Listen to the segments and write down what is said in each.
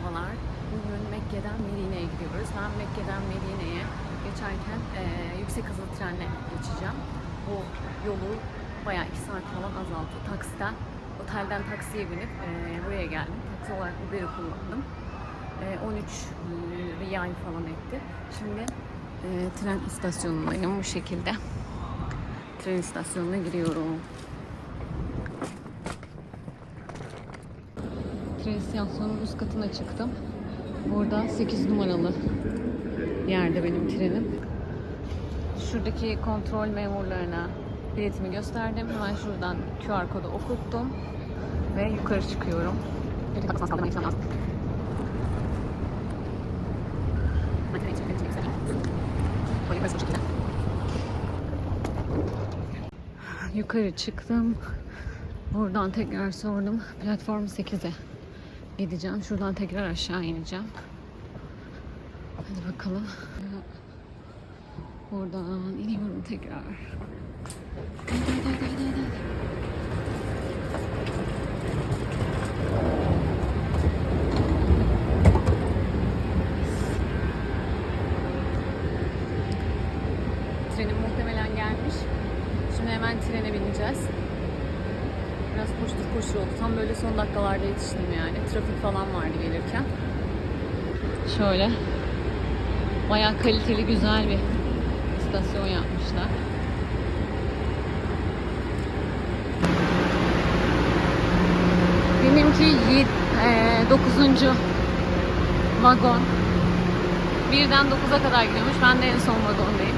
Merhabalar. Bugün Mekke'den Medine'ye gidiyoruz. Ben Mekke'den Medine'ye geçerken e, yüksek hızlı trenle geçeceğim. Bu yolu bayağı 2 saat falan azalttı. Taksiden, otelden taksiye binip e, buraya geldim. Taksi olarak Uber'i kullandım. E, 13 riyal falan etti. Şimdi e, tren istasyonundayım bu şekilde. Tren istasyonuna giriyorum. Tren istasyonunun üst katına çıktım. Burada 8 numaralı yerde benim trenim. Şuradaki kontrol memurlarına biletimi gösterdim. Hemen şuradan QR kodu okuttum ve yukarı çıkıyorum. Yukarı çıktım. Buradan tekrar sordum. Platform 8'e gideceğim. Şuradan tekrar aşağı ineceğim. Hadi bakalım. Buradan iniyorum tekrar. Hadi hadi hadi hadi hadi. Trenim muhtemelen gelmiş. Şimdi hemen trene bineceğiz. Biraz koştur koştur oldu. Tam böyle son dakikalarda yetiştim. Trafik falan vardı gelirken. Şöyle. Bayağı kaliteli güzel bir istasyon yapmışlar. Benimki 9. vagon. Birden 9'a kadar gidiyormuş. Ben de en son vagondayım.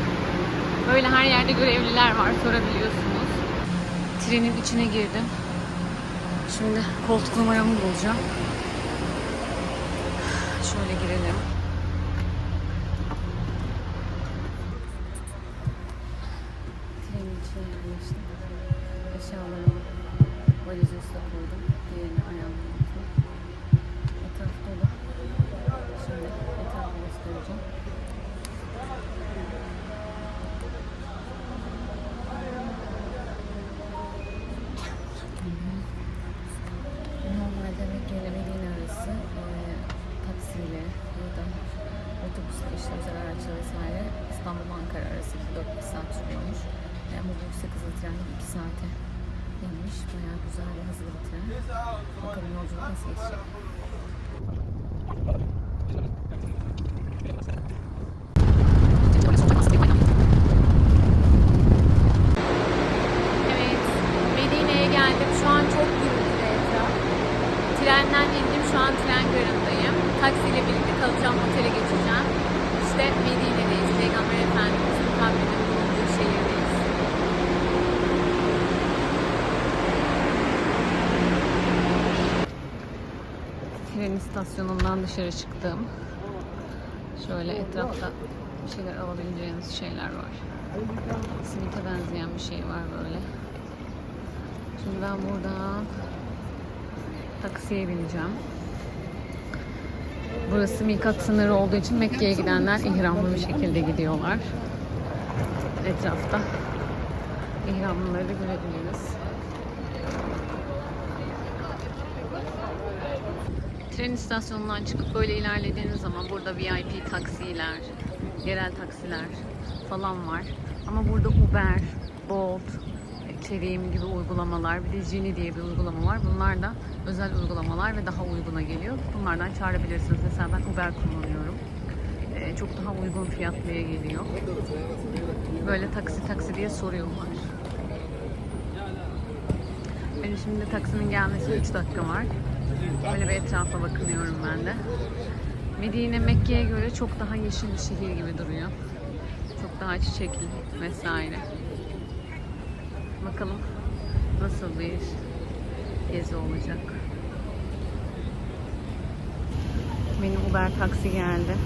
Böyle her yerde görevliler var sorabiliyorsunuz. Trenin içine girdim. Şimdi koltuk numaramı bulacağım. Şöyle girelim. İstasyonundan dışarı çıktım. Şöyle etrafta bir şeyler alabileceğiniz şeyler var. Simite benzeyen bir şey var böyle. Şimdi ben buradan taksiye bineceğim. Burası mikat sınırı olduğu için Mekke'ye gidenler ihramlı bir şekilde gidiyorlar. Etrafta ihramlıları görebiliriz. Tren istasyonundan çıkıp böyle ilerlediğiniz zaman burada VIP taksiler, yerel taksiler falan var. Ama burada Uber, Bolt, Kerim gibi uygulamalar, bir de Jini diye bir uygulama var. Bunlar da özel uygulamalar ve daha uyguna geliyor. Bunlardan çağırabilirsiniz. Mesela ben Uber kullanıyorum. Ee, çok daha uygun fiyatlıya geliyor. Böyle taksi taksi diye soruyorlar. Benim şimdi taksinin gelmesi 3 dakika var. Böyle bir etrafa bakınıyorum ben de. Medine Mekke'ye göre çok daha yeşil bir şehir gibi duruyor. Çok daha çiçekli vesaire. Bakalım nasıl bir gezi olacak. Benim Uber taksi geldi.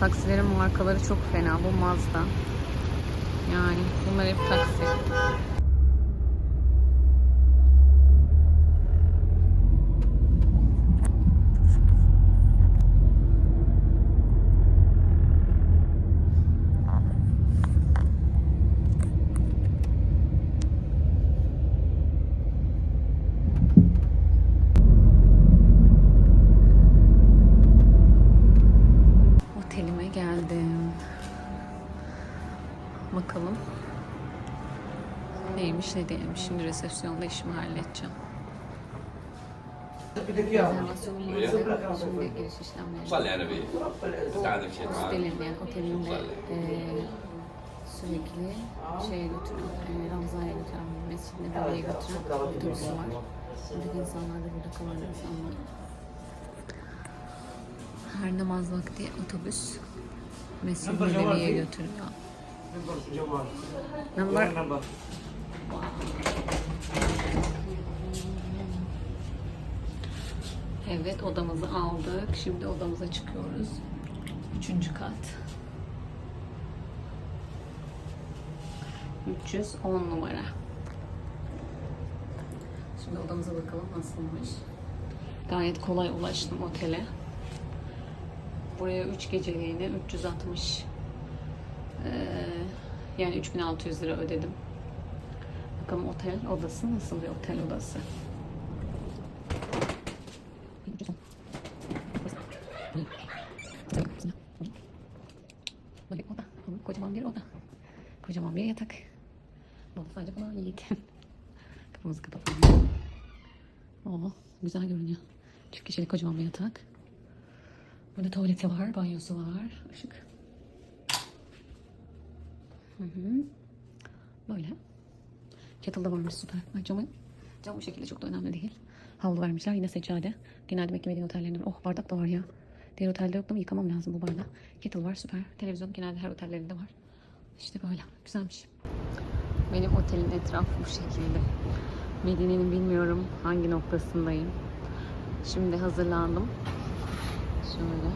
Taksilerin markaları çok fena. Bu Mazda. Yani bunlar hep taksi. neymiş ne değilmiş. Şimdi resepsiyonda işimi halledeceğim. Rezervasyonum vardı. Şimdi giriş işlemleri. صلي على النبي انت عندك شيء معاه Hostelin yani otelin de eee, sürekli şeye götüren, e, Ramza'ya götüren, Mescid-i Nebevi'ye götüren otobüsü var. Buradaki insanlar da burada kalan insanlar. Her namaz vakti otobüs Mescid-i Nebevi'ye götürüyor. Number Evet odamızı aldık. Şimdi odamıza çıkıyoruz. Üçüncü kat. 310 numara. Şimdi odamıza bakalım nasılmış. Gayet kolay ulaştım otele. Buraya 3 geceliğine 360 eee, yani 3600 lira ödedim. Bakalım otel odası nasıl bir otel odası. Böyle oda. Kocaman bir oda. Kocaman bir yatak. Bu sadece bana yiğit. Kapımızı kapatalım. Oo, güzel görünüyor. Çift kişilik kocaman bir yatak. Burada tuvaleti var, banyosu var. Işık. Hı hı. Böyle. Kettle da varmış süper. Ay camı, cam bu şekilde çok da önemli değil. Havlu vermişler yine seccade. Genelde Mekke Medine otellerinde var. Oh bardak da var ya. Diğer otelde yok ama yıkamam lazım bu bardağı. Kettle var süper. Televizyon genelde her otellerinde var. İşte böyle. Güzelmiş. Benim otelin etrafı bu şekilde. Medine'nin bilmiyorum hangi noktasındayım. Şimdi hazırlandım. Şöyle.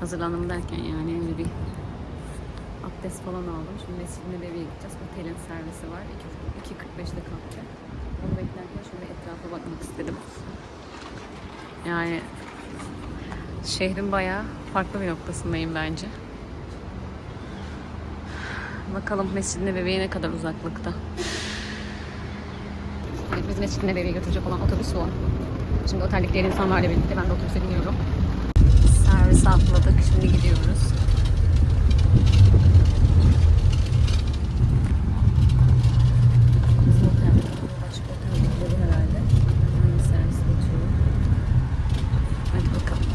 Hazırlandım derken yani bir abdest falan aldım. Şimdi Mescid-i Nebevi'ye gideceğiz. Otelin servisi var. 2 2.45'te kalkacak. Onu beklerken şöyle etrafa bakmak istedim. Yani şehrin bayağı farklı bir noktasındayım bence. Bakalım Mescid-i Nebevi'ye ne kadar uzaklıkta. Evet, biz Mescid-i Nebevi'ye götürecek olan otobüs bu. Şimdi oteldeki diğer insanlarla birlikte ben de otobüse biniyorum. Servis atladık. Şimdi gidiyoruz. Bizim otelde başka oteldekileri herhalde. Aynı servis geçiyor. Hadi bakalım.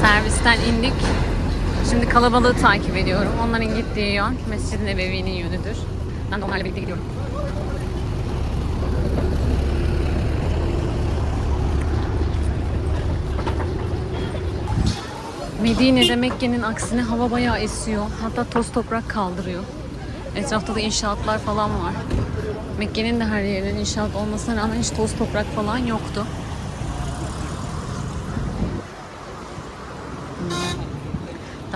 Servisten indik. Şimdi kalabalığı takip ediyorum. Onların gittiği yön Mescid-i Nebevi'nin yönüdür. Ben de onlarla birlikte gidiyorum. Medine'de Mekke'nin aksine hava bayağı esiyor. Hatta toz toprak kaldırıyor. Etrafta da inşaatlar falan var. Mekke'nin de her yerinin inşaat olmasına rağmen hiç toz toprak falan yoktu.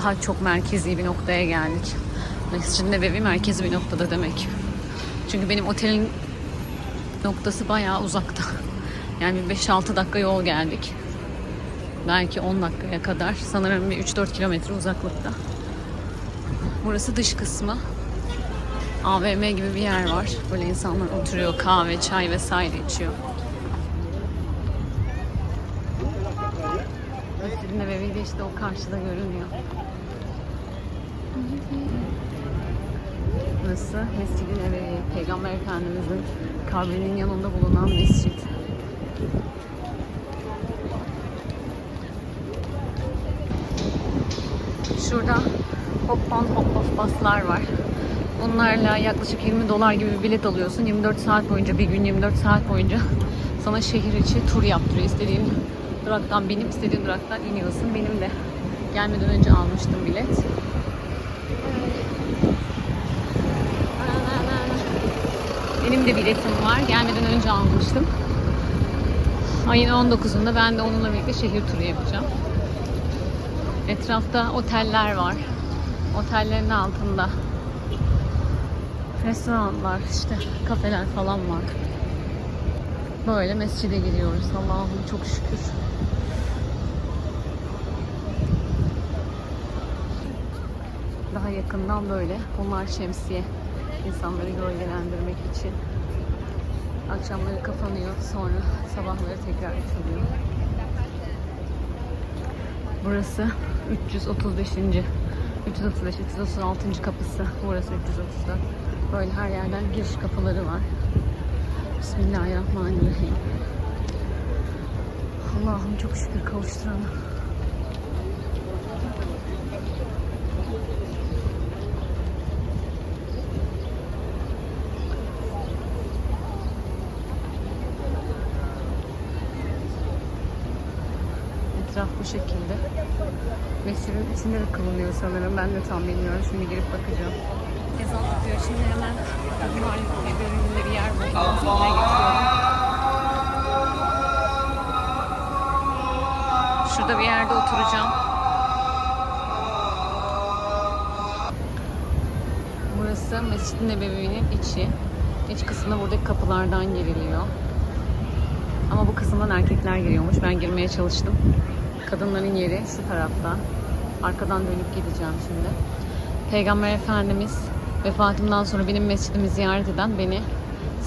Daha çok merkezi bir noktaya geldik. Mescid-i Nebevi merkezi bir noktada demek. Çünkü benim otelin noktası bayağı uzakta. Yani 5-6 dakika yol geldik. Belki 10 dakikaya kadar. Sanırım bir 3-4 kilometre uzaklıkta. Burası dış kısmı. AVM gibi bir yer var. Böyle insanlar oturuyor, kahve, çay vesaire içiyor. Mescid-i Nebevi de işte o karşıda görünüyor. Burası Mescid-i Nebevi. Peygamber Efendimizin kabrinin yanında bulunan mescit. Şurada hop on hop off baslar var. Bunlarla yaklaşık 20 dolar gibi bir bilet alıyorsun. 24 saat boyunca bir gün 24 saat boyunca sana şehir içi tur yaptırıyor. İstediğin duraktan binip istediğin duraktan iniyorsun. Benim de gelmeden önce almıştım bilet. Benim de biletim var. Gelmeden önce almıştım. Ayın 19'unda ben de onunla birlikte şehir turu yapacağım. Etrafta oteller var. Otellerin altında restoranlar, işte kafeler falan var. Böyle mescide gidiyoruz. Allah'ım çok şükür. Daha yakından böyle. Bunlar şemsiye. İnsanları gölgelendirmek için. Akşamları kapanıyor. Sonra sabahları tekrar açılıyor. Burası 335. 335, 336. kapısı. Burası 334. Böyle her yerden giriş kapıları var. Bismillahirrahmanirrahim. Allah'ım çok şükür kavuşturana. Etraf bu şekilde. Mescidin içinde de kılınıyor sanırım. Ben de tam bilmiyorum. Şimdi girip bakacağım. Ezan tutuyor. Şimdi hemen Kadınlar bölümünde bir yer buldum. Oraya. Şurada bir yerde oturacağım. Burası Mescid-i Nebevi'nin içi. İç kısmına buradaki kapılardan giriliyor. Ama bu kısımdan erkekler giriyormuş. Ben girmeye çalıştım. Kadınların yeri şu tarafta. Arkadan dönüp gideceğim şimdi. Peygamber Efendimiz vefatımdan sonra benim mescidimi ziyaret eden beni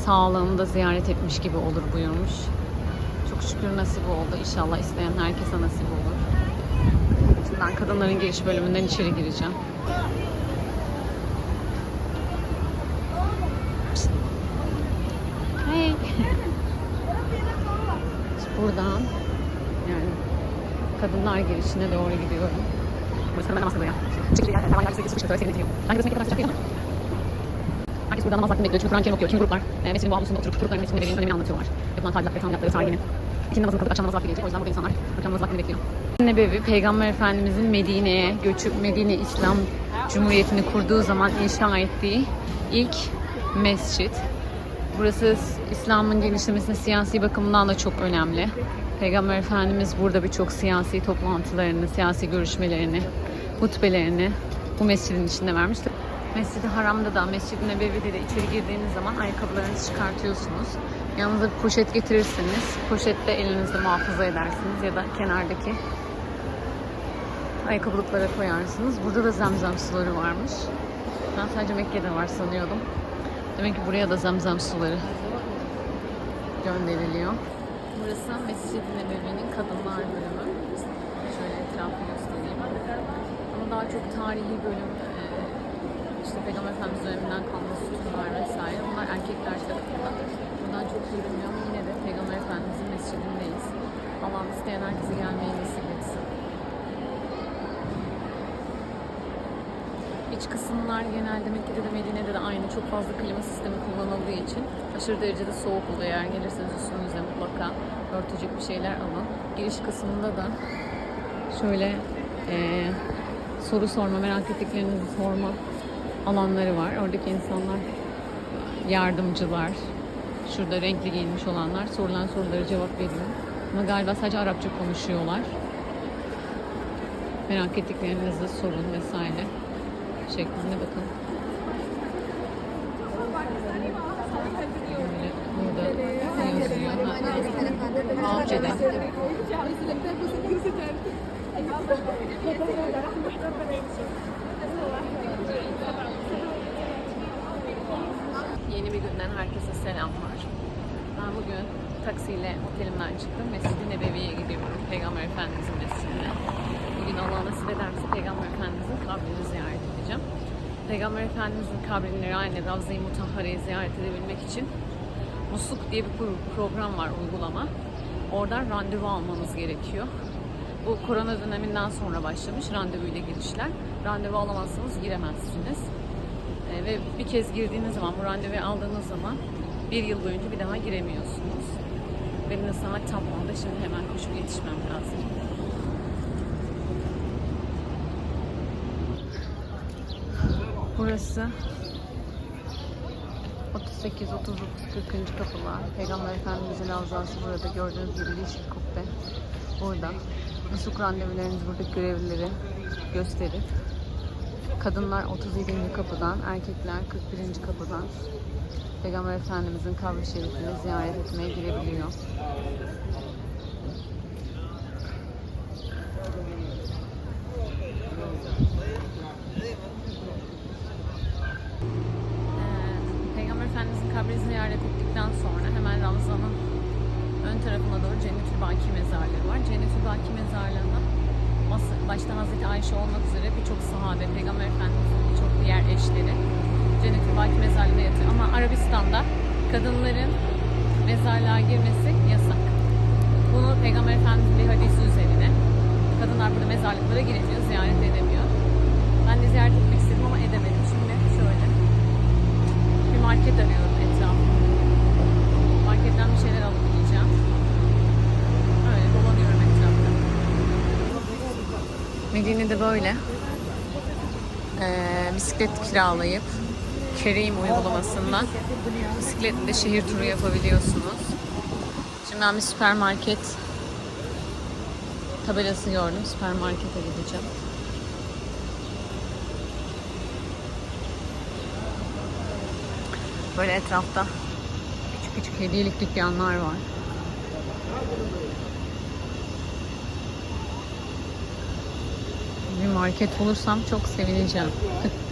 sağlığımda ziyaret etmiş gibi olur buyurmuş. Çok şükür nasip oldu. İnşallah isteyen herkese nasip olur. Şimdi ben kadınların giriş bölümünden içeri gireceğim. Hey. Buradan yani kadınlar girişine doğru gidiyorum. Burası hemen namaz kılıyor. Çıkıyor yani. Hemen yarısı sıkıştı. Değil mi? Herkes burada namaz vaktinde bekliyor. Çünkü Kur'an-ı Kerim okuyor. Kimi gruplar e, mescidin bu avlusunda oturup grupların mescidinde verdiğin önemini anlatıyorlar. Yapılan tadilat ve tamilatları, tarihini. İkindi namazını kılıp akşam namaz vakti gelecek. O yüzden burada insanlar akşam namaz vaktini bekliyor. Nebevi Peygamber Efendimizin Medine'ye göçüp Medine İslam Cumhuriyeti'ni kurduğu zaman inşa ettiği ilk mescit. Burası İslam'ın genişlemesine siyasi bakımından da çok önemli. Peygamber Efendimiz burada birçok siyasi toplantılarını, siyasi görüşmelerini, hutbelerini bu mescidin içinde vermişti. Mescid-i Haram'da da, Mescid-i Nebevi'de de içeri girdiğiniz zaman ayakkabılarınızı çıkartıyorsunuz. Yanınıza bir poşet getirirsiniz. Poşette elinizde muhafaza edersiniz ya da kenardaki ayakkabılıklara koyarsınız. Burada da zemzem suları varmış. Ben sadece Mekke'de var sanıyordum. Demek ki buraya da zemzem suları gönderiliyor. Burası Mescid-i Nebevi'nin kadınlar bölümü. Şöyle etrafı göstereyim. Ama daha çok tarihi bölüm, e, işte Peygamber Efendimiz döneminden kalma sütunlar vesaire. Bunlar erkekler tarafından. Buradan çok görünmüyor ama yine de Peygamber Efendimizin mescidindeyiz. Allah'ım isteyen herkese gelmeyi nasip İç kısımlar genelde Mekke'de de Medine'de de aynı. Çok fazla klima sistemi kullanıldığı için aşırı derecede soğuk oluyor. Eğer gelirseniz üstünüze mutlaka örtecek bir şeyler alın. Giriş kısmında da şöyle eee, soru sorma, merak ettiklerinizi sorma alanları var. Oradaki insanlar yardımcılar, şurada renkli giyinmiş olanlar sorulan sorulara cevap veriyor. Ama galiba sadece Arapça konuşuyorlar. Merak ettiklerinizi sorun vesaire şeklinde bakın. Yeni bir günden herkese selamlar. Ben bugün taksiyle otelimden çıktım. Mescid-i Nebevi'ye gidiyorum. Peygamber Efendimizin mescidine. Bugün Allah nasip ederse Peygamber Efendimizin kabrini ziyaret. Peygamber Efendimizin kabrini yani Ravza-i Mutahhare'yi ziyaret edebilmek için Musluk diye bir pro- program var, uygulama. Oradan randevu almanız gerekiyor. Bu korona döneminden sonra başlamış randevuyla girişler. Randevu alamazsanız giremezsiniz. Ee, ve bir kez girdiğiniz zaman, bu randevuyu aldığınız zaman bir yıl boyunca bir daha giremiyorsunuz. Benim de saat tam onda şimdi hemen koşup yetişmem lazım. Burası 38, 39, 40. kapılar. Peygamber Efendimizin avzası burada. Gördüğünüz gibi yeşil kubbe burada. Nusuk randevularınız buradaki görevlileri gösterir. Kadınlar 37. kapıdan, erkekler 41. kapıdan Peygamber Efendimizin kabri şerifini ziyaret etmeye girebiliyor. Ee, Peygamber Efendimizin kabrini ziyaret ettikten sonra hemen Ravza'nın ön tarafına doğru Cennetül Baki mezarlığı var. Cennetül Baki mezarlığına mas- başta Hazreti Ayşe olmak üzere birçok sahabe, Peygamber Efendimiz'in birçok diğer eşleri Cennet-ül Baki mezarlığında yatıyor. Ama Arabistan'da kadınların mezarlığa girmesi yasak. Bunu Peygamber Efendimiz'in bir hadisi üzerine kadınlar burada mezarlıklara giremiyor, ziyaret edemiyor. Ben de ziyaret etmek istedim ama edemedim. Şimdi şöyle bir market arıyorum etrafımda. Marketten bir şeyler alıp yiyeceğim. Öyle dolanıyorum etrafta. Medine'de böyle ee, bisiklet kiralayıp Kerim uygulamasından bisikletle şehir turu yapabiliyorsunuz. Şimdi ben bir süpermarket tabelası gördüm. Süpermarkete gideceğim. Böyle etrafta küçük küçük hediyelik dükkanlar var. Bir market bulursam çok sevineceğim.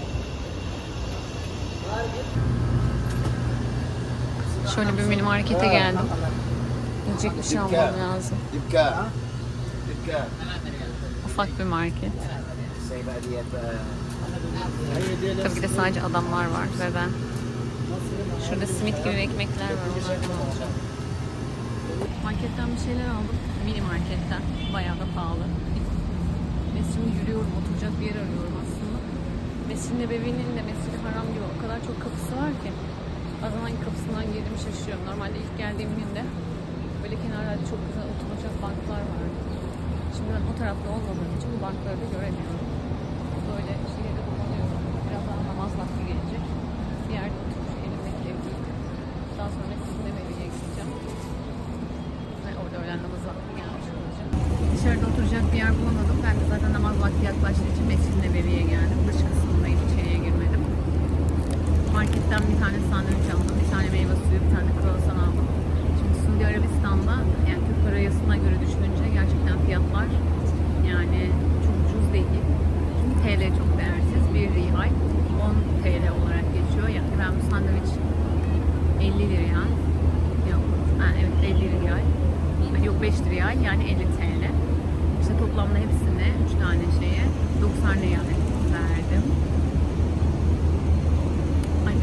Şöyle bir mini markete geldim. Yiyecek bir şey almam lazım. Ufak bir market. Tabii ki de sadece adamlar var ve ben. Şurada simit gibi ekmekler var. Marketten bir şeyler aldım. Mini marketten. Bayağı da pahalı. Ve şimdi yürüyorum. Oturacak bir yer arıyorum aslında. Mescid-i Nebevi'nin de Mescid-i Haram gibi o kadar çok kapısı var ki. Bazen hangi kapısından girdiğimi şaşırıyorum. Normalde ilk geldiğim günde böyle kenarlarda çok güzel oturacak banklar vardı. Şimdi ben o tarafta olmadığım için bu bankları da göremiyorum. Böyle şehirde dolanıyorum. Biraz daha namaz vakti gelecek. Bir yerde oturup elimdeki giyip daha sonra Mescid-i Nebevi'ye gideceğim. Ve orada öğlen namaz vakti gelmiş olacak. Dışarıda oturacak bir yer bulamadım. Ben de zaten namaz vakti yaklaştığı için Mescid-i Nebevi'ye geldim. Dış. Marketten bir tane sandviç aldım, bir tane meyve suyu, bir tane kruvasan aldım. Şimdi Suudi Arabistan'da yani Türk parasına göre düşününce gerçekten fiyatlar yani çok ucuz değil. Çünkü TL çok değersiz. Bir riyal 10 TL olarak geçiyor. Yani ben bu sandviç 50 liraya yok ha, evet 50 riyal yok 5 riyal yani 50 TL. İşte toplamda hepsine 3 tane şeye 90 riyal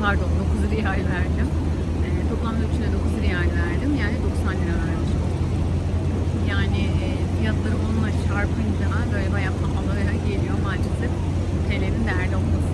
pardon 9 riyal verdim. E, toplamda üçüne 9 riyal verdim. Yani 90 lira vermişim. Yani e, fiyatları onunla çarpınca böyle bayağı pahalıya geliyor maalesef. TL'nin değerli olması